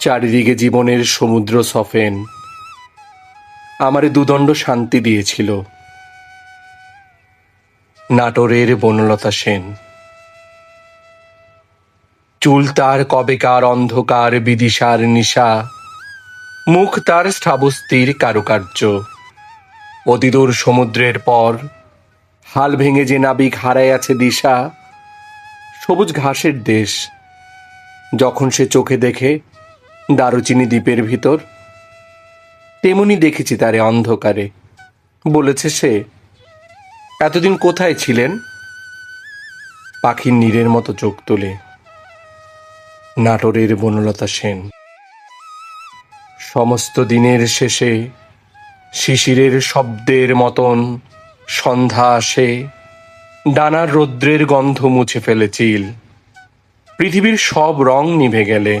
চারিদিকে জীবনের সমুদ্র সফেন। আমারে দুদণ্ড শান্তি দিয়েছিল। নাটোরের বনলতা সেন। চুল তার কবেকার অন্ধকার, বিদিশার নিশা। মুখ তার শ্রাবস্তির কারুকার্য। অতিদূর সমুদ্রের পর, হাল ভেঙে যে নাবিক হারায় আছে দিশা। সবুজ ঘাসের দেশ, যখন সে চোখে দেখে দারুচিনি দ্বীপের ভিতর। তেমনি দেখেছি তারে অন্ধকারে। বলেছে সে, এতদিন কোথায় ছিলেন? পাখির নীরের মতো চোখ তোলে। নাটোরের বনলতা সেন। সমস্ত দিনের শেষে শিশিরের শব্দের মতন সন্ধ্যা আসে। ডানার রৌদ্রের গন্ধ মুছে ফেলে চিল। পৃথিবীর সব রং নিভে গেলে।